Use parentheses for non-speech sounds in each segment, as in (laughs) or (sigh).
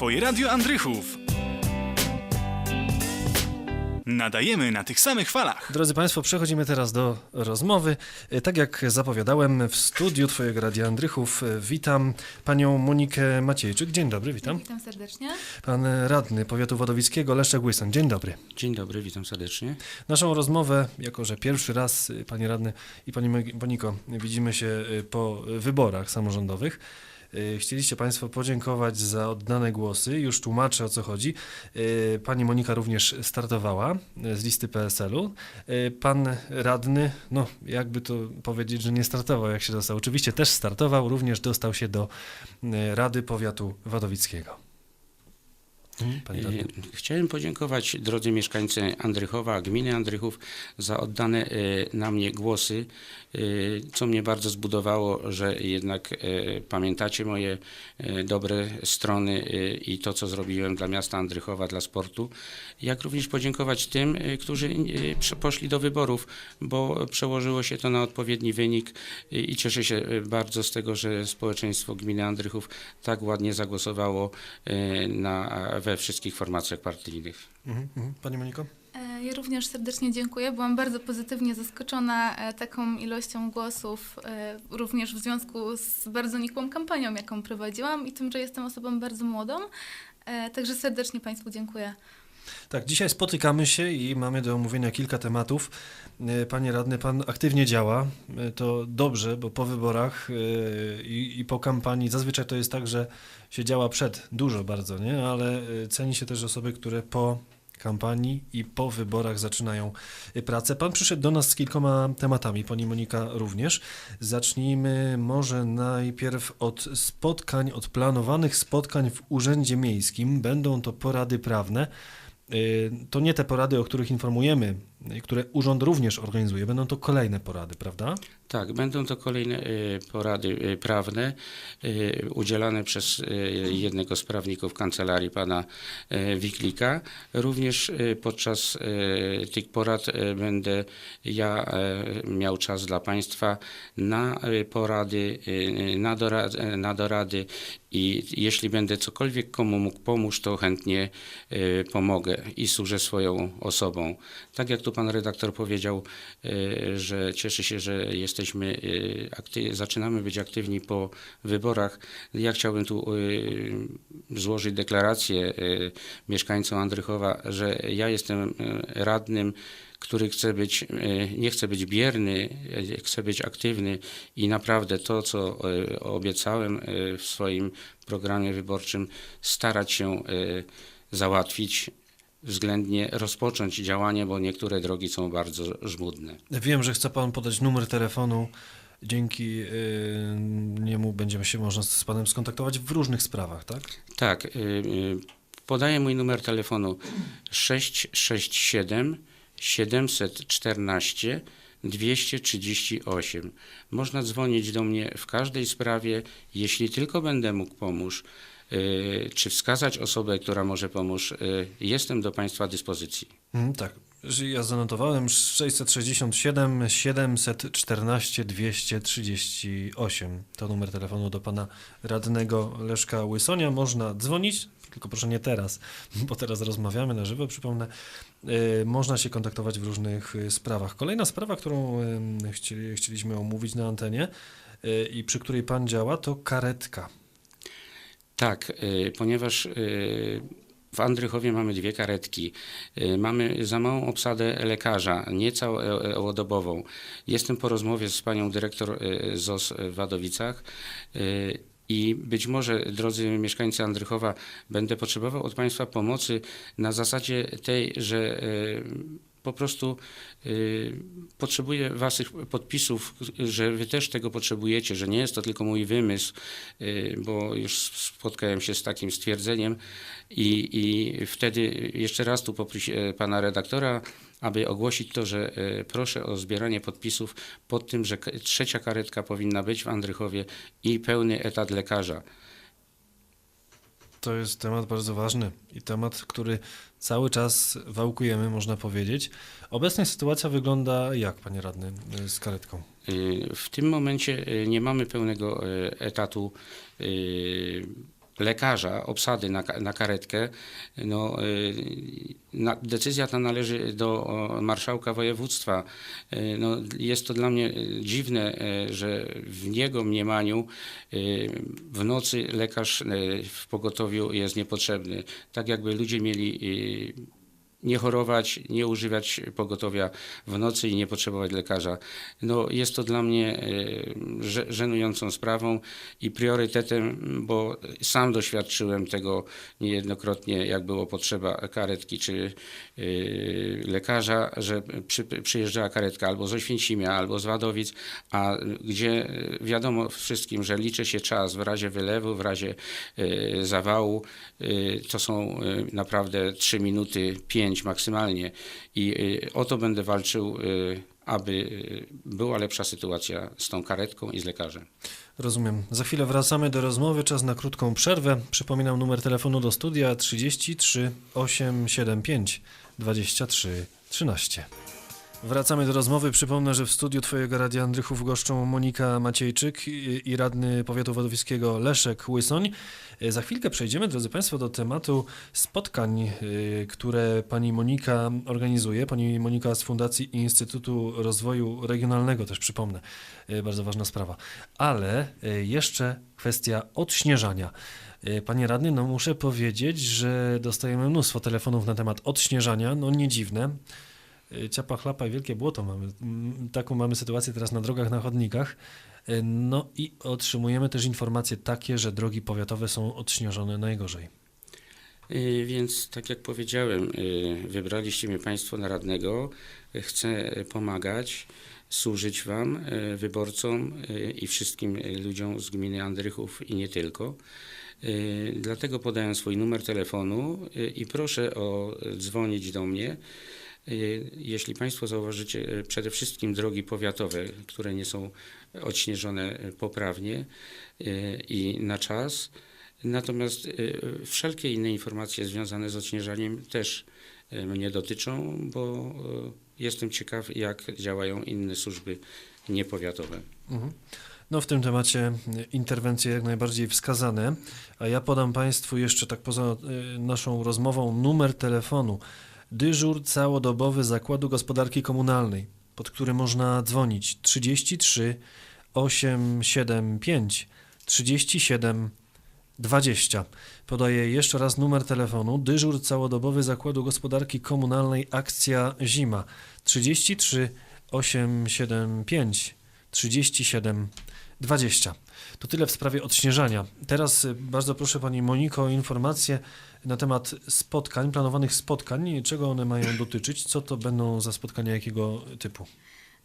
Twoje radio Andrychów. Nadajemy na tych samych falach. Drodzy Państwo, przechodzimy teraz do rozmowy. E, Tak jak zapowiadałem, w studiu Twojego Radia Andrychów e, witam panią Monikę Maciejczyk. Dzień dobry, witam. Witam serdecznie. Pan radny powiatu wadowickiego Leszek Łyson. Dzień dobry. Dzień dobry, witam serdecznie. Naszą rozmowę, jako że pierwszy raz, y, panie radny i pani Mo- Moniko, widzimy się po wyborach samorządowych. Y, Chcieliście Państwo podziękować za oddane głosy. Już tłumaczę o co chodzi. Y, Pani Monika również startowała y, z listy PSL-u. Pan radny, no jakby to powiedzieć, że nie startował, jak się dostał. Oczywiście też startował, również dostał się do Rady Powiatu Wadowickiego. Mhm, Panie radny. E, Chciałem podziękować drodzy mieszkańcy Andrychowa, gminy Andrychów za oddane e, na mnie głosy, e, co mnie bardzo zbudowało, że jednak pamiętacie moje dobre strony i to, co zrobiłem dla miasta Andrychowa, dla sportu. Jak również podziękować tym, którzy poszli do wyborów, bo przełożyło się to na odpowiedni wynik i cieszę się bardzo z tego, że społeczeństwo gminy Andrychów tak ładnie zagłosowało na, we wszystkich formacjach partyjnych. Mhm, mhm. Pani Moniko? E, Ja również serdecznie dziękuję. Byłam bardzo pozytywnie zaskoczona e, taką ilością głosów, e, również w związku z bardzo nikłą kampanią, jaką prowadziłam i tym, że jestem osobą bardzo młodą. Także serdecznie Państwu dziękuję. Tak, dzisiaj spotykamy się i mamy do omówienia kilka tematów. E, Panie radny, pan aktywnie działa. E, To dobrze, bo po wyborach e, i, i po kampanii zazwyczaj to jest tak, że się działa przed, dużo bardzo, nie? Ale ceni się też osoby, które po kampanii i po wyborach zaczynają pracę. Pan przyszedł do nas z kilkoma tematami, pani Monika również. Zacznijmy może najpierw od spotkań, od planowanych spotkań w Urzędzie Miejskim. Będą to porady prawne. Y, To nie te porady, o których informujemy, które urząd również organizuje. Będą to kolejne porady, prawda? Tak, będą to kolejne e, porady e, prawne udzielane przez jednego z prawników kancelarii pana Wiklika. Również podczas tych porad będę ja miał czas dla państwa na porady, na, dorad, na dorady i jeśli będę cokolwiek komu mógł pomóc, to chętnie pomogę i służę swoją osobą. Tak jak pan redaktor powiedział, e, że cieszy się, że jesteśmy, akty- zaczynamy być aktywni po wyborach. Ja chciałbym tu e, złożyć deklarację mieszkańcom Andrychowa, że ja jestem radnym, który chce być, nie chce być bierny, chce być aktywny i naprawdę to, co obiecałem w swoim programie wyborczym, starać się załatwić, względnie rozpocząć działanie, bo niektóre drogi są bardzo żmudne. Wiem, że chce Pan podać numer telefonu. Dzięki y, niemu będziemy się można z Panem skontaktować w różnych sprawach, tak? Tak, y, y, podaję mój numer telefonu 667 714 238. Można dzwonić do mnie w każdej sprawie, jeśli tylko będę mógł pomóc, czy wskazać osobę, która może pomóc. y, Jestem do Państwa dyspozycji. Mhm, tak. Ja zanotowałem 667 714 238. To numer telefonu do Pana radnego Leszka Łysonia. Można dzwonić, tylko proszę nie teraz, (laughs) bo teraz rozmawiamy na żywo, przypomnę. Y, Można się kontaktować w różnych y, sprawach. Kolejna sprawa, którą y, chcieli, chcieliśmy omówić na antenie y, i przy której Pan działa, to karetka. Tak, y, ponieważ y, w Andrychowie mamy dwie karetki. Y, Mamy za małą obsadę lekarza, niecałodobową. Jestem po rozmowie z panią dyrektor ZOS w Wadowicach. I być może, drodzy mieszkańcy Andrychowa, będę potrzebował od Państwa pomocy na zasadzie tej, że po prostu y, potrzebuję Waszych podpisów, że Wy też tego potrzebujecie, że nie jest to tylko mój wymysł, y, bo już spotkałem się z takim stwierdzeniem i, i wtedy jeszcze raz tu poproszę Pana redaktora, aby ogłosić to, że y, proszę o zbieranie podpisów pod tym, że trzecia karetka powinna być w Andrychowie i pełny etat lekarza. To jest temat bardzo ważny i temat, który cały czas wałkujemy, można powiedzieć. Obecnie sytuacja wygląda jak, panie radny, y, z karetką? Y, W tym momencie y, nie mamy pełnego etatu lekarza, obsady na, na karetkę, no, y, na, decyzja ta należy do marszałka województwa. Y, No, jest to dla mnie y, dziwne, że w jego mniemaniu w nocy lekarz w pogotowiu jest niepotrzebny. Tak jakby ludzie mieli nie chorować, nie używać pogotowia w nocy i nie potrzebować lekarza. No, jest to dla mnie e, że- żenującą sprawą i priorytetem, bo sam doświadczyłem tego niejednokrotnie, jak było potrzeba karetki czy e, lekarza, że przy, przyjeżdżała karetka albo z Oświęcimia, albo z Wadowic, a gdzie e, wiadomo wszystkim, że liczy się czas w razie wylewu, w razie zawału, to są naprawdę 3 minuty, 5 maksymalnie i e, o to będę walczył, e, aby e, była lepsza sytuacja z tą karetką i z lekarzem. Rozumiem. Za chwilę wracamy do rozmowy, czas na krótką przerwę. Przypominam numer telefonu do studia 33 875 23 13. Wracamy do rozmowy. Przypomnę, że w studiu Twojego Radia Andrychów goszczą Monika Maciejczyk i, radny powiatu wadowickiego Leszek Łysoń. E, Za chwilkę przejdziemy, drodzy Państwo, do tematu spotkań, e, które pani Monika organizuje. Pani Monika z Fundacji Instytutu Rozwoju Regionalnego, też przypomnę. E, Bardzo ważna sprawa. Ale jeszcze kwestia odśnieżania. Panie radny, no muszę powiedzieć, że dostajemy mnóstwo telefonów na temat odśnieżania. No nie dziwne. E, Ciapa chlapa i wielkie błoto mamy. Taką mamy sytuację teraz na drogach, na chodnikach. E, No i otrzymujemy też informacje takie, że drogi powiatowe są odśnieżone najgorzej. Y, Więc tak jak powiedziałem, y, wybraliście mnie Państwo na radnego. Y, Chcę pomagać, służyć Wam, y, wyborcom y, i wszystkim y, ludziom z gminy Andrychów i nie tylko. Y, Dlatego podaję swój numer telefonu y, i proszę o y, dzwonić do mnie. Y, Jeśli Państwo zauważycie y, przede wszystkim drogi powiatowe, które nie są odśnieżone y, poprawnie i na czas, Natomiast wszelkie inne informacje związane z odśnieżaniem też mnie dotyczą, bo jestem ciekaw, jak działają inne służby niepowiatowe. Mhm. No w tym temacie interwencje jak najbardziej wskazane, a ja podam Państwu jeszcze tak poza naszą rozmową numer telefonu. Dyżur całodobowy Zakładu Gospodarki Komunalnej, pod który można dzwonić 33 875 37 20. Podaję jeszcze raz numer telefonu. Dyżur całodobowy Zakładu Gospodarki Komunalnej Akcja Zima 33 875 37 20. To tyle w sprawie odśnieżania. Teraz y, bardzo proszę Pani Moniko o informację na temat spotkań, planowanych spotkań, czego one mają dotyczyć, co to będą za spotkania, jakiego typu.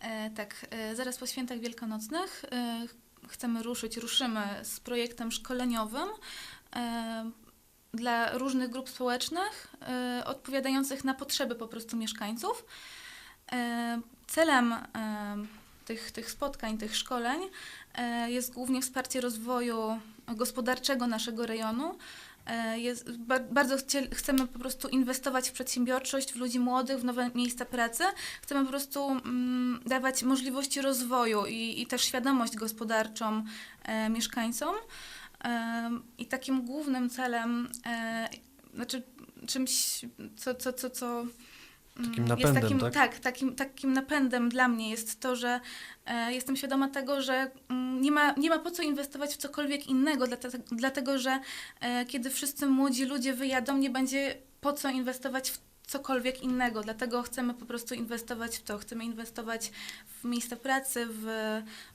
E, tak, e, zaraz po świętach wielkanocnych e, chcemy ruszyć, ruszymy z projektem szkoleniowym e, dla różnych grup społecznych e, odpowiadających na potrzeby po prostu mieszkańców. E, celem tych, tych spotkań, tych szkoleń jest głównie wsparcie rozwoju gospodarczego naszego rejonu. E, Jest, ba, bardzo chcie, chcemy po prostu inwestować w przedsiębiorczość, w ludzi młodych, w nowe miejsca pracy. Chcemy po prostu mm, dawać możliwości rozwoju i, i też świadomość gospodarczą e, mieszkańcom. E, I takim głównym celem, e, znaczy czymś, co, co, co, co mm, Takim jest napędem, takim, tak? tak, takim, takim napędem dla mnie jest to, że e, jestem świadoma tego, że mm, nie ma, nie ma po co inwestować w cokolwiek innego, dlatego, dlatego że e, kiedy wszyscy młodzi ludzie wyjadą, nie będzie po co inwestować w cokolwiek innego, dlatego chcemy po prostu inwestować w to, chcemy inwestować w miejsca pracy, w,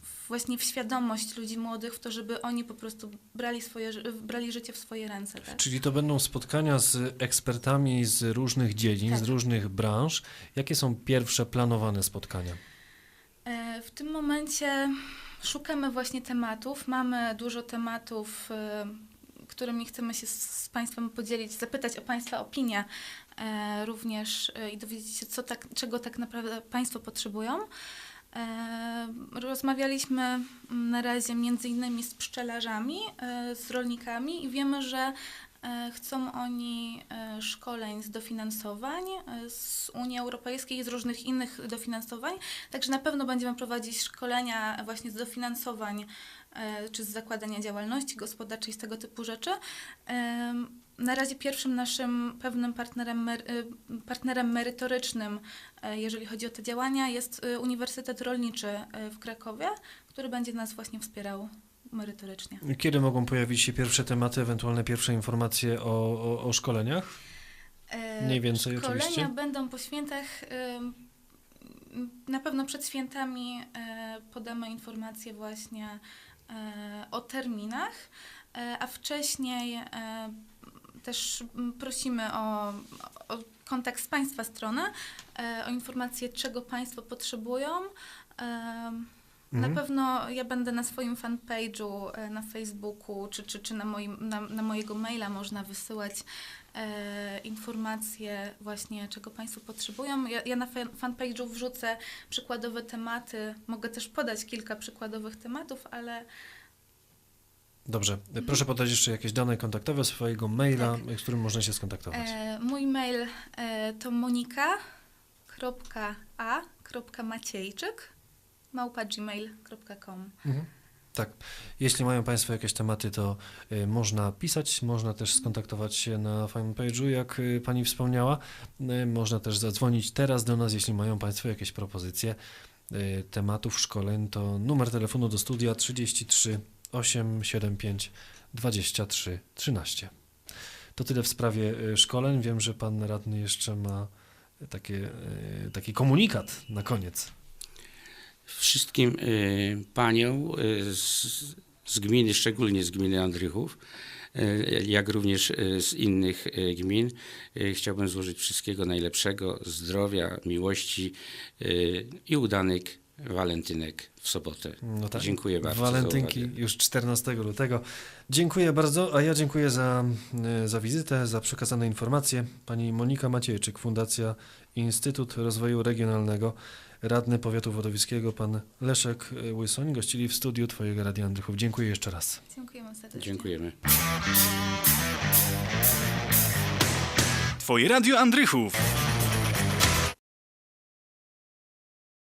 w właśnie w świadomość ludzi młodych, w to, żeby oni po prostu brali, swoje, brali życie w swoje ręce. Tak? Czyli to będą spotkania z ekspertami z różnych dziedzin, Tak. z różnych branż. Jakie są pierwsze planowane spotkania? E, W tym momencie szukamy właśnie tematów. Mamy dużo tematów, e, którymi chcemy się z Państwem podzielić, zapytać o Państwa opinię również e, i dowiedzieć się, co tak, czego tak naprawdę Państwo potrzebują. E, Rozmawialiśmy na razie między innymi z pszczelarzami, e, z rolnikami i wiemy, że e, chcą oni e, szkoleń z dofinansowań e, z Unii Europejskiej i z różnych innych dofinansowań. Także na pewno będziemy prowadzić szkolenia właśnie z dofinansowań e, czy z zakładania działalności gospodarczej, z tego typu rzeczy. Na razie pierwszym naszym pewnym partnerem, e, partnerem merytorycznym, e, jeżeli chodzi o te działania, jest e, Uniwersytet Rolniczy e, w Krakowie, który będzie nas właśnie wspierał merytorycznie. Kiedy mogą pojawić się pierwsze tematy, ewentualne pierwsze informacje o, o, o szkoleniach? E, Mniej więcej Szkolenia oczywiście. będą po świętach. Na pewno przed świętami e, podamy informacje właśnie o terminach, a wcześniej też mm, prosimy o, o kontakt z Państwa strony, e, o informacje, czego Państwo potrzebują. Em, na Mhm. pewno ja będę na swoim fanpage'u e, na Facebooku czy, czy, czy na, moim, na, na mojego maila można wysyłać e, informacje właśnie, czego Państwo potrzebują. Ja, ja na fan- fanpage'u wrzucę przykładowe tematy. Mogę też podać kilka przykładowych tematów, ale Dobrze. Proszę podać jeszcze jakieś dane kontaktowe swojego maila, Tak. z którym można się skontaktować. e, mój mail e, to monika.a.maciejczyk małpa gmail.com Mhm. Tak. Jeśli mają Państwo jakieś tematy, to y, można pisać, można też skontaktować się na fanpage'u, jak y, Pani wspomniała. Y, można też zadzwonić teraz do nas, jeśli mają Państwo jakieś propozycje y, tematów, szkoleń, to numer telefonu do studia 33 875 23 13. To tyle w sprawie y, szkoleń. Wiem, że Pan Radny jeszcze ma takie, y, taki komunikat na koniec. Wszystkim y, paniom y, z, z gminy, szczególnie z gminy Andrychów, y, jak również y, z innych y, gmin, y, chciałbym złożyć wszystkiego najlepszego, zdrowia, miłości y, i udanych walentynek w sobotę. No tak. Dziękuję bardzo. Walentynki już 14 lutego. Dziękuję bardzo, a ja dziękuję za, e, za wizytę, za przekazane informacje. Pani Monika Maciejczyk, Fundacja Instytut Rozwoju Regionalnego, radny powiatu wodowickiego, pan Leszek e, Łysoń, gościli w studiu Twojego Radia Andrychów. Dziękuję jeszcze raz. dziękujemy serdecznie. Dziękujemy. Twoje Radio Andrychów.